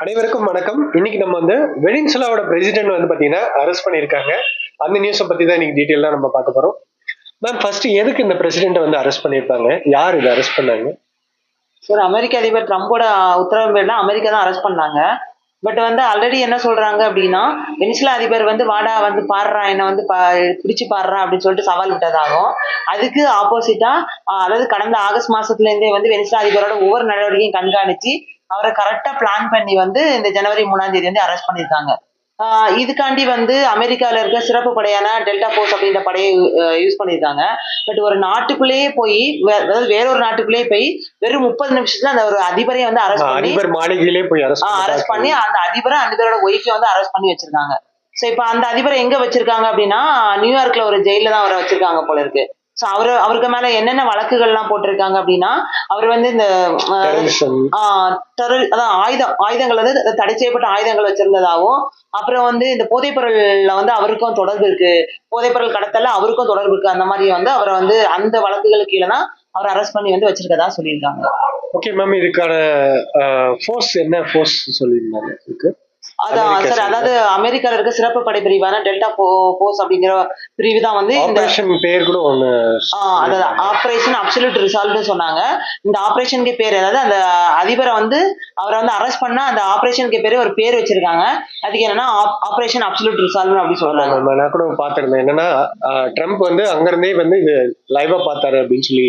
அனைவருக்கும் வணக்கம். இன்னைக்கு நம்ம வந்து வெனின்சுலாவோட பிரசிடென்ட் வந்து பாத்தீங்கன்னா அரெஸ்ட் பண்ணியிருக்காங்க. அந்த நியூஸை பத்தி தான் இன்னைக்கு டீட்டெயிலாக நம்ம பார்க்க போறோம். மேம் ஃபர்ஸ்ட் எதுக்கு இந்த பிரசிடென்ட்டை வந்து அரெஸ்ட் பண்ணியிருப்பாங்க யார் இதை அரெஸ்ட் பண்ணாங்க? சார் அமெரிக்க அதிபர் ட்ரம்போட உத்தரவு பேர்லாம் அமெரிக்கா தான் அரெஸ்ட் பண்ணாங்க. பட் வந்து ஆல்ரெடி என்ன சொல்றாங்க அப்படின்னா வெனிசுலா அதிபர் வந்து வாடா வந்து பாடுறா என்ன வந்து பா பிடிச்சு பாடுறா அப்படின்னு சொல்லிட்டு சவால் விட்டதாகும் அதுக்கு ஆப்போசிட்டா அதாவது கடந்த ஆகஸ்ட் மாசத்துல இருந்தே வந்து வெனிசுலா அதிபரோட ஒவ்வொரு நடவடிக்கையும் கண்காணிச்சு அவரை கரெக்டா பிளான் பண்ணி வந்து இந்த ஜனவரி மூணாம் தேதி வந்து அரெஸ்ட் பண்ணியிருக்காங்க ஆஹ் இதுக்காண்டி வந்து அமெரிக்கால இருக்க சிறப்பு படையான டெல்டா போர்ஸ் அப்படின்ற படையை யூஸ் பண்ணியிருக்காங்க பட் ஒரு நாட்டுக்குள்ளேயே போய் அதாவது வேறொரு நாட்டுக்குள்ளேயே போய் வெறும் முப்பது நிமிஷத்துல அந்த ஒரு அதிபரை வந்து அரெஸ்ட் பண்ணி அதிபர் மாளிகையிலே போய் அரெஸ்ட் பண்ணி அந்த அதிபரை அதிபரோட ஒய்ஃபை வந்து அரெஸ்ட் பண்ணி வச்சிருக்காங்க. சோ இப்போ அந்த அதிபரை எங்க வச்சிருக்காங்க அப்படின்னா நியூயார்க்ல ஒரு ஜெயில தான் அவரை வச்சிருக்காங்க போல இருக்கு. சோ அவரு அவருக்கு மேல என்னென்ன வழக்குகள்லாம் போட்டிருக்காங்க அப்படின்னா அவர் வந்து இந்த அதான் ஆயுதம் ஆயுதங்கள் வந்து தடை செய்யப்பட்ட ஆயுதங்கள் வச்சிருந்ததாகவும் அப்புறம் வந்து இந்த போதைப் பொருள்ல வந்து அவருக்கும் தொடர்பு இருக்கு. போதைப் பொருள் கடத்தல அவருக்கும் தொடர்பு இருக்கு. அந்த மாதிரி வந்து அவரை வந்து அந்த வழக்குகளுக்கு கீழே தான் அவர் அரெஸ்ட் பண்ணி வந்து வச்சிருக்கதா சொல்லியிருக்காங்க. ஓகே மேம் இதுக்கான ஃபோர்ஸ் என்ன ஃபோர்ஸ் சொல்லியிருந்தாங்க இதுக்கு? அதான் சார். அதாவது அமெரிக்கால இருக்க சிறப்பு படை பிரிவான டெல்டா போர்ஸ் அப்படிங்கிற பிரிவு தான் வந்து இந்த ஆபரேஷன் பேர் கூட ஒண்ணு அதாவது ஆபரேஷன் அப்சல்யூட் ரிசால்வ்னு சொன்னாங்க. இந்த ஆபரேஷனுக்கு பேர் அதாவது அந்த அதிபரை வந்து அவரை வந்து அரெஸ்ட் பண்ணா அந்த ஆபரேஷனுக்கு பேரு ஒரு பேர் வச்சிருக்காங்க. அதுக்கு என்னன்னா ஆபரேஷன் அப்சல்யூட் ரிசால்வ் அப்படி சொல்றாங்க. நான் கூட பார்த்திருந்தேன். என்னன்னா ட்ரம்ப் வந்து அங்கிருந்தே வந்து இது லைவா பார்த்தாரு அப்படின்னு சொல்லி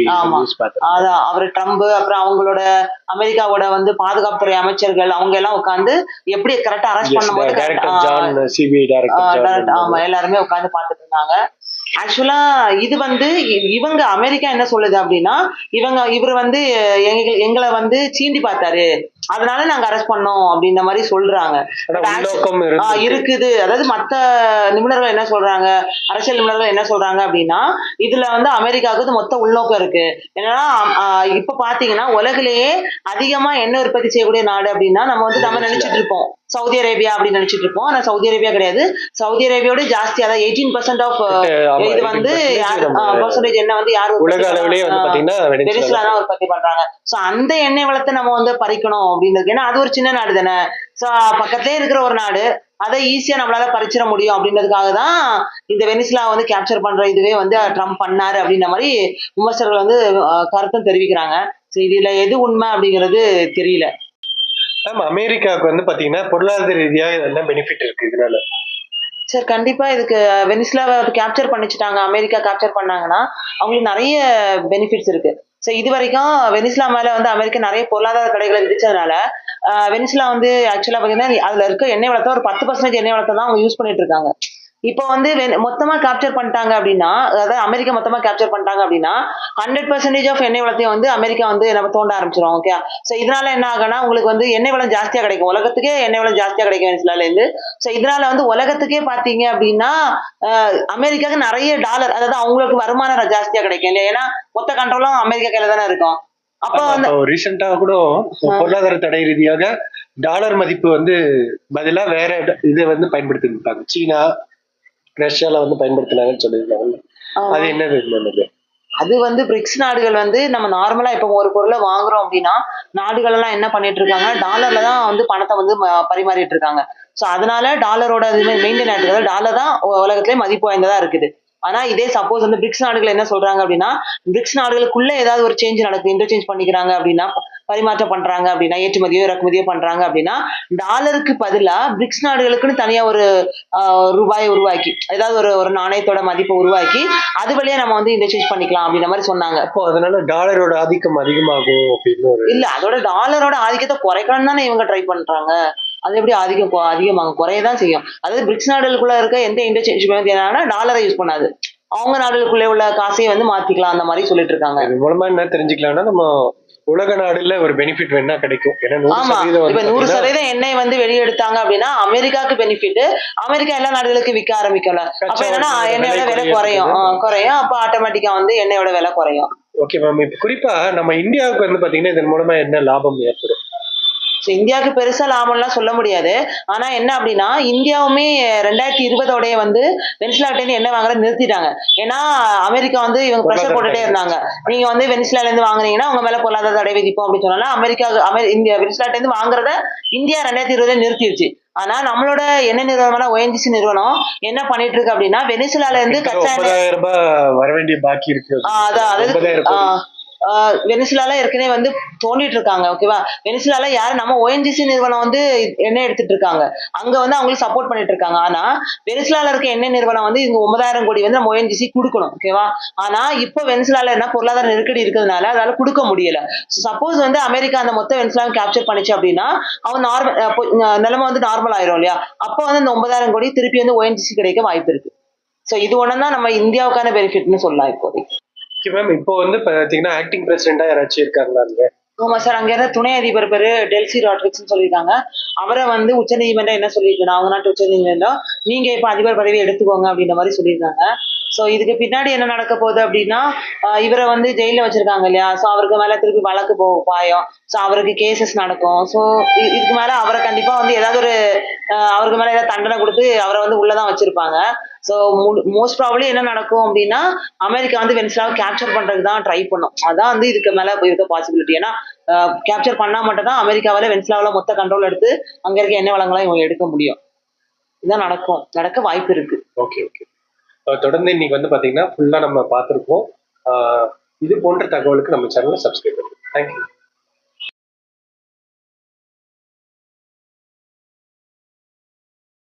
அதான் அவர் ட்ரம்ப் அப்புறம் அவங்களோட அமெரிக்காவோட வந்து பாதுகாப்புத்துறை அமைச்சர்கள் அவங்க எல்லாம் உட்காந்து எப்படி கரெக்டா அரெஸ்ட் பண்ணும்போது டைரக்டர் ஜான் சிபிஐ டைரக்டர் ஆமா எல்லாருமே உட்காந்து பார்த்துட்டு இருந்தாங்க. ஆக்சுவலா இது வந்து இவங்க அமெரிக்கா என்ன சொல்லுது அப்படின்னா இவங்க இவர் வந்து எங்க எங்களை வந்து சீண்டி பார்த்தாரு. அதனால நாங்க அரெஸ்ட் பண்ணோம் அப்படின்ற மாதிரி சொல்றாங்க. இருக்குது. அதாவது மத்த நிபுணர்கள் என்ன சொல்றாங்க அரசியல் நிபுணர்கள் என்ன சொல்றாங்க அப்படின்னா இதுல வந்து அமெரிக்காவுக்கு மொத்த உள்நோக்கம் இருக்கு. என்னன்னா இப்ப பாத்தீங்கன்னா உலகிலேயே அதிகமா எண்ணெய் உற்பத்தி செய்யக்கூடிய நாடு அப்படின்னா நம்ம வந்து நம்ம நினைச்சிட்டு இருப்போம். சவுதி அரேபியா அப்படின்னு நினைச்சிட்டு இருப்போம். ஆனா சவுதி அரேபியா கிடையாது. சவுதி அரேபியாவோட ஜாஸ்தி அதாவது எயிட்டீன் பர்சன்ட் ஆஃப் இது வந்து 18% யாரு நம்ம பர்சன்டேஜ் என்ன வந்து யாரு உலக அளவிலேயே வந்து பாத்தீங்கன்னா வெனிசுலா. தான் உற்பத்தி பண்றாங்க. சோ அந்த எண்ணெய் வளத்தை நம்ம வந்து பறிக்கணும் அப்படின்றது. ஏன்னா அது ஒரு சின்ன நாடு தானே. சோ பக்கத்துலயே இருக்கிற ஒரு நாடு அதை ஈஸியா நம்மளால பறிச்சிட முடியும் அப்படின்றதுக்காக தான் இந்த வெனிசுலா வந்து கேப்சர் பண்ற இதுவே வந்து ட்ரம்ப் பண்ணாரு அப்படின்ற மாதிரி விமர்சகர்கள் வந்து கருத்தும் தெரிவிக்கிறாங்க. சோ இதுல எது உண்மை அப்படிங்கிறது தெரியல. மேம் அமெரிக்காவுக்கு வந்து பாத்தீங்கன்னா பொருளாதார ரீதியாக என்ன பெனிஃபிட் இருக்கு இதனால? சார் கண்டிப்பா இதுக்கு வெனிஸ்லாவை கேப்சர் பண்ணிச்சுட்டாங்க அமெரிக்கா கேப்சர் பண்ணாங்கன்னா அவங்களுக்கு நிறைய பெனிஃபிட்ஸ் இருக்கு. ஸோ இது வரைக்கும் வெனிஸ்லா மேல வந்து அமெரிக்கா நிறைய பொருளாதார தடைகளை விதிச்சதுனால வெனிஸ்லா வந்து ஆக்சுவலா பாத்தீங்கன்னா அதுல இருக்க எண்ணெய் வளத்தை ஒரு பத்து பர்சன்டேஜ் எண்ணெய் வளத்தை தான் அவங்க யூஸ் பண்ணிட்டு இருக்காங்க. இப்போ வந்து மொத்தமா கேப்சர் பண்ணிட்டாங்க அப்படின்னா அதாவது அமெரிக்கா மொத்தமா கேப்சர் பண்ணிட்டாங்க அப்படின்னா ஹண்ட்ரட் பர்சன்டேஜ் ஆஃப் எண்ணெய் வளத்தையும் வந்து அமெரிக்கா வந்து நம்ம தோண்ட ஆரம்பிச்சிடும் ஓகே ஸோ இதனால என்ன ஆகும்னா உங்களுக்கு வந்து எண்ணெய் வளம் ஜாஸ்தியா கிடைக்கும். உலகத்துக்கே எண்ணெய் வளம் ஜாஸ்தியா கிடைக்கும் வெனிசுலால இருந்து ஸோ இதனால வந்து உலகத்துக்கே பாத்தீங்க அப்படின்னா அமெரிக்காவுக்கு நிறைய டாலர் அதாவது அவங்களுக்கு வருமானம் ஜாஸ்தியா கிடைக்கும் இல்லையா? ஏன்னா மொத்த கண்ட்ரோலும் அமெரிக்கா கையில தானே இருக்கும். அப்போ வந்து ரீசெண்டா கூட பொருளாதார தடை ரீதியாக டாலர் மதிப்பு வந்து பதிலா வேற இதை வந்து பயன்படுத்தி இருப்பாங்க சீனா ரஷ்யால வந்து பயன்படுத்தினாங்கன்னு சொல்லியிருந்தாங்க. அது என்னது என்னது அது வந்து பிரிக்ஸ் நாடுகள் வந்து நம்ம நார்மலா இப்போ ஒரு பொருளை வாங்குறோம் அப்படின்னா நாடுகள் எல்லாம் என்ன பண்ணிட்டு இருக்காங்க? டாலர்ல தான் வந்து பணத்தை வந்து பரிமாறிட்டு இருக்காங்க. ஸோ அதனால டாலரோட இதுமே மெயின்டைன் ஆயிட்டு டாலர் தான் உலகத்திலே மதிப்பு வாய்ந்ததா இருக்குது. ஆனா இதே சப்போஸ் வந்து பிரிக்ஸ் நாடுகள் என்ன சொல்றாங்க அப்படின்னா பிரிக்ஸ் நாடுகளுக்குள்ள ஏதாவது ஒரு சேஞ்ச் நடக்குது இன்டர்சேஞ்ச் பண்ணிக்கிறாங்க அப்படின்னா பரிமாற்றம் பண்றாங்க அப்படின்னா ஏற்றுமதியோ இறக்குமதியோ பண்றாங்க அப்படின்னா டாலருக்கு பதிலா பிரிக்ஸ் நாடுகளுக்குன்னு தனியா ஒரு ரூபாயை உருவாக்கி ஏதாவது ஒரு ஒரு நாணயத்தோட மதிப்பை உருவாக்கி அது வழியா நம்ம வந்து இன்டர்சேஞ்ச் பண்ணிக்கலாம் அப்படின்ற மாதிரி சொன்னாங்க. அப்போ அதனால டாலரோட ஆதிக்கம் அதிகமாகும் அப்படின்னு இல்ல அதோட டாலரோட ஆதிக்கத்தை குறைக்கணும்னு தானே இவங்க ட்ரை பண்றாங்க. அது எப்படி அதிகம் கொ- அதிகமாகும்? குறையதான் செய்யும். அதாவது பிரிக்ஸ் நாடுகளுக்குள்ள இருக்க எந்த இன்டர்சேஞ்ச் என்னன்னா டாலரை யூஸ் பண்ணாது. அவங்க நாடுகளுக்குள்ளே உள்ள காசையை வந்து மாத்திக்கலாம் அந்த மாதிரி சொல்லிட்டு இருக்காங்க. மூலமா என்ன தெரிஞ்சுக்கலாம்னா நம்ம உலக நாடுல ஒரு பெனிஃபிட் வேணா கிடைக்கும். ஆமா. இப்ப நூறு சதவீதம் எண்ணெய் வந்து வெளியெடுத்தாங்க அப்படின்னா அமெரிக்காவுக்கு பெனிஃபிட் அமெரிக்கா எல்லா நாடுகளுக்கும் விற்க ஆரம்பிக்கல. அப்ப என்னன்னா எண்ணெயோட விலை குறையும். குறையும். அப்ப ஆட்டோமேட்டிக்கா வந்து எண்ணெயோட விலை குறையும். ஓகே மேம் இப்ப குறிப்பா நம்ம இந்தியாவுக்கு வந்து பாத்தீங்கன்னா இதன் மூலமா என்ன லாபம் ஏற்படும்? இந்தியாவுக்கு பெருசா லாபம்லாம் சொல்ல முடியாது. ஆனா என்ன அப்படின்னா இந்தியாவுமே ரெண்டாயிரத்தி இருபதோடய வந்து வெனிசுலாட்ட இருந்து என்ன வாங்குறத நிறுத்திட்டாங்க. ஏன்னா அமெரிக்கா வந்து இவங்க ப்ரெஷர் போட்டுட்டே இருந்தாங்க. நீங்க வந்து வெனிசுலால இருந்து வாங்குனீங்கன்னா உங்க மேல பொருளாதார தடை விதிப்போம் அப்படின்னு சொன்னால அமெரிக்கா அமெரி இந்தியா வெனிசுலாட்ட இருந்து வாங்குறத இந்தியா ரெண்டாயிரத்தி இருபதுல நிறுத்திடுச்சு ஆனா நம்மளோட என்ன நிறுவனம்னா ஓஎன்ஜிசி நிறுவனம் என்ன பண்ணிட்டு இருக்கு அப்படின்னா வெனிசுலால இருந்து கச்சா எண்ணெய் வர வேண்டிய பாக்கி இருக்கு. அதான் அதாவது வெனிசுலால ஏற்கனவே வந்து தோண்டிட்டு இருக்காங்க ஓகேவா வெனிசுலால யாரு? நம்ம ஓஎன்ஜிசி நிறுவனம் வந்து எண்ணெய் எடுத்துட்டு இருக்காங்க அங்க வந்து அவங்களுக்கு சப்போர்ட் பண்ணிட்டு இருக்காங்க ஆனா வெனிசுலால இருக்க எண்ணெய் நிறுவனம் வந்து இங்க ஒன்பதாயிரம் கோடி வந்து நம்ம ஓஎன்ஜிசி கொடுக்கணும் ஓகேவா ஆனா இப்போ வெனிசுலால என்ன பொருளாதார நெருக்கடி இருக்கிறதுனால அதால கொடுக்க முடியல. சப்போஸ் வந்து அமெரிக்கா அந்த மொத்த வெனிசுலாவை கேப்சர் பண்ணிச்சு அப்படின்னா அவன் நார்மல் நிலைமை வந்து நார்மல் ஆயிரும் இல்லையா? அப்போ வந்து அந்த ஒன்பதாயிரம் கோடி திருப்பி வந்து ஓஎன்ஜிசி கிடைக்க வாய்ப்பு இருக்கு ஸோ இது ஒண்ணு தான் நம்ம இந்தியாவுக்கான பெனிஃபிட்னு சொல்லலாம் இப்போதைக்கு. ஓகே மேம் இப்போ வந்து பாத்தீங்கன்னா ஆக்டிங் பிரசிடென்டா யாராச்சும் இருக்காங்களா அங்க? ஆமா சார் அங்க இருந்த துணை அதிபர் பேரு டெல்சி ராட்ரிக்ஸ் சொல்லியிருக்காங்க. அவரை வந்து உச்சநீதிமன்றம் என்ன சொல்லியிருக்கணும் அவங்க நாட்டு உச்சநீதிமன்றம் நீங்க இப்ப அதிபர் பதவி எடுத்துக்கோங்க அப்படின்ற மாதிரி சொல்லியிருக்காங்க. ஸோ இதுக்கு பின்னாடி என்ன நடக்க போகுது அப்படின்னா இவரை வந்து ஜெயிலில் வச்சிருக்காங்க இல்லையா? ஸோ அவருக்கு மேலே திருப்பி வழக்கு போ பாயும். ஸோ அவருக்கு கேசஸ் நடக்கும். ஸோ இதுக்கு மேலே அவரை கண்டிப்பாக வந்து ஏதாவது ஒரு அவருக்கு மேலே ஏதாவது தண்டனை கொடுத்து அவரை வந்து உள்ளே தான் வச்சிருப்பாங்க. ஸோ மோஸ்ட் ப்ராப்ளி என்ன நடக்கும் அப்படின்னா அமெரிக்கா வந்து வெனிசுலாவை கேப்சர் பண்ணுறதுக்கு தான் ட்ரை பண்ணும். அதான் வந்து இதுக்கு மேலே இருக்க பாசிபிலிட்டி ஏன்னா கேப்சர் பண்ணால் மட்டும் தான் அமெரிக்காவில் வெனிசுலாவில மொத்த கண்ட்ரோல் எடுத்து அங்கே இருக்க எண்ணெய் வளங்களை இவங்க எடுக்க முடியும். இதுதான் நடக்கும். நடக்க வாய்ப்பு இருக்கு. ஓகே ஓகே தொடர்ந்து இன்னைக்கு வந்து பாத்தீங்கன்னா ஃபுல்லா நம்ம பார்த்துருக்கோம் இது போன்ற தகவலுக்கு நம்ம சேனலை சப்ஸ்கிரைப் பண்ணுங்க. தேங்க்யூ